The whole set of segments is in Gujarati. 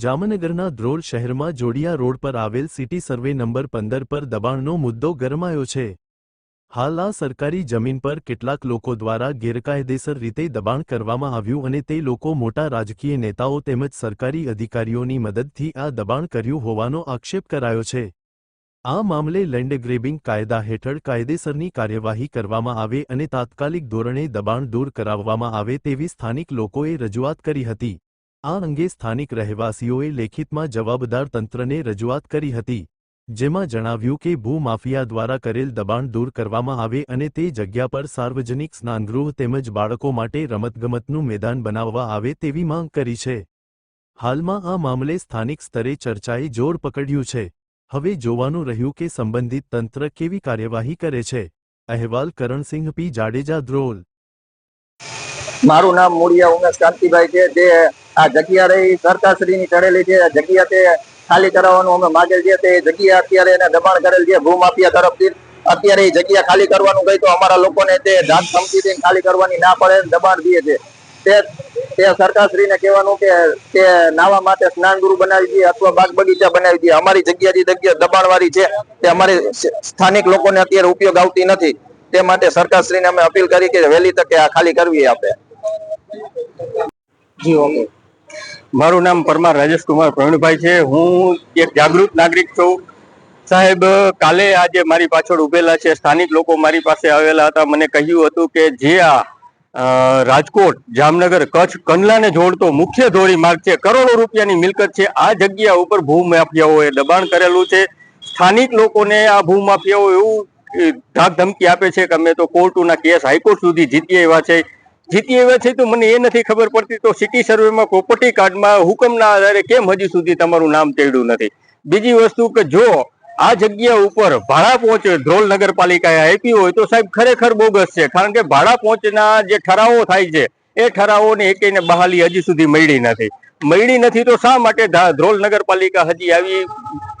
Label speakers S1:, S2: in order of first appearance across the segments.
S1: જામનગરના ધ્રોલ શહેરમાં જોડિયા રોડ પર આવેલ સિટી સર્વે નંબર પંદર પર દબાણનો મુદ્દો ગરમાયો છે. હાલ આ સરકારી જમીન પર કેટલાક લોકો દ્વારા ગેરકાયદેસર રીતે દબાણ કરવામાં આવ્યું અને તે લોકો મોટા રાજકીય નેતાઓ તેમજ સરકારી અધિકારીઓની મદદથી આ દબાણ કર્યું હોવાનો આક્ષેપ કરાયો છે. આ મામલે લેન્ડ ગ્રેબિંગ કાયદા હેઠળ કાયદેસરની કાર્યવાહી કરવામાં આવે અને તાત્કાલિક ધોરણે દબાણ દૂર કરાવવામાં આવે તેવી સ્થાનિક લોકોએ રજૂઆત કરી હતી. આ અંગે સ્થાનિક રહેવાસીઓએ લેખિતમાં જવાબદાર તંત્રને રજૂઆત કરી હતી, જેમાં જણાવ્યું કે ભૂમાફિયા દ્વારા કરેલ દબાણ દૂર કરવામાં આવે અને તે જગ્યા પર સાર્વજનિક સ્નાનગૃહ તેમજ બાળકો માટે રમતગમતનું મેદાન બનાવવા આવે તેવી માંગ કરી છે. હાલમાં આ મામલે સ્થાનિક સ્તરે ચર્ચાએ જોર પકડ્યું છે. હવે જોવાનું રહ્યું કે સંબંધિત તંત્ર કેવી કાર્યવાહી કરે છે. અહેવાલ કરણસિંહ પી જાડેજા ધ્રોલ.
S2: મારું નામ મોડિયા ઉમેશ કાંતિભાઈ છે. તે આ જગ્યા રહી, સરકારશ્રીની ચડેલી છે જગ્યા તે ખાલી કરાવવાનું અમે માગેલ છે તે જગ્યા અત્યારે એને દબાણ કરેલ છે ભૂમાફિયા તરફથી અત્યારે જગ્યા ખાલી કરવાનું કહી તો અમારા લોકોને તે ધાક ધમકીથી ખાલી કરવાની ના પડે, દબાણ દે છે. તે તે સરકારશ્રીને કહેવાનું કે તે નાવા માટે સ્નાનગૃહ બનાવી દઈએ અથવા બાગ બગીચા બનાવી દે. અમારી જગ્યા જે જગ્યા દબાણ વાળી છે, તે અમારી સ્થાનિક લોકોને અત્યારે ઉપયોગ આવતી નથી. તે માટે સરકારશ્રીને અમે અપીલ કરી કે વહેલી તકે આ ખાલી કરવી આપે જી, ઓકે.
S3: મારું નામ પરમાર રાજેશ કુમાર પ્રવીણભાઈ છે. હું એક જાગૃત નાગરિક છું. સાહેબ, કાલે આજે મારી પાછળ ઉભેલા છે. સ્થાનિક લોકો મારી પાસે આવેલા હતા. મને કહ્યું હતું કે જે આ રાજકોટ, જામનગર, કચ્છ, કંડલાને જોડતો મુખ્ય ધોરી માર્ગ છે. કરોડો રૂપિયાની મિલકત છે. આ જગ્યા ઉપર ભૂમાફિયાઓએ દબાણ કરેલું છે. સ્થાનિક લોકોને આ ભૂમાફિયાઓ એવું ધાક ધમકી આપે છે કે અમે તો કોર્ટના કેસ હાઈકોર્ટ સુધી જીતી આવ્યા છે. જીતી આવ્યા છે તો મને એ નથી ખબર પડતી તો સિટી સર્વેમાં પ્રોપર્ટી કાર્ડમાં હુકમના આધારે કેમ હજી સુધી તમારું નામ તેડ્યું નથી. બીજી વસ્તુ કે જો આ જગ્યા ઉપર ભાડા પહોંચ ધ્રોલ નગરપાલિકાએ આપી હોય તો સાહેબ ખરેખર બોગસ છે. કારણ કે ભાડા પહોંચના જે ઠરાવો થાય છે, એ ઠરાવોને એકેયને બહાલી હજી સુધી મળી નથી. મળી નથી તો શા માટે ધ્રોલ નગરપાલિકા હજી આવી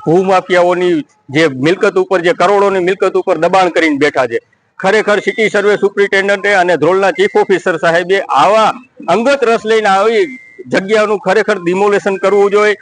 S3: ભૂમાફિયાઓની જે મિલકત ઉપર, જે કરોડોની મિલકત ઉપર દબાણ કરીને બેઠા છે? ખરેખર સિટી સર્વે સુપ્રિન્ટેન્ડન્ટે અને ધ્રોલના ચીફ ઓફિસર સાહેબે આવા અંગત રસ લઈને આવી જગ્યાનું ખરેખર ડિમોલેશન કરવું જોઈએ.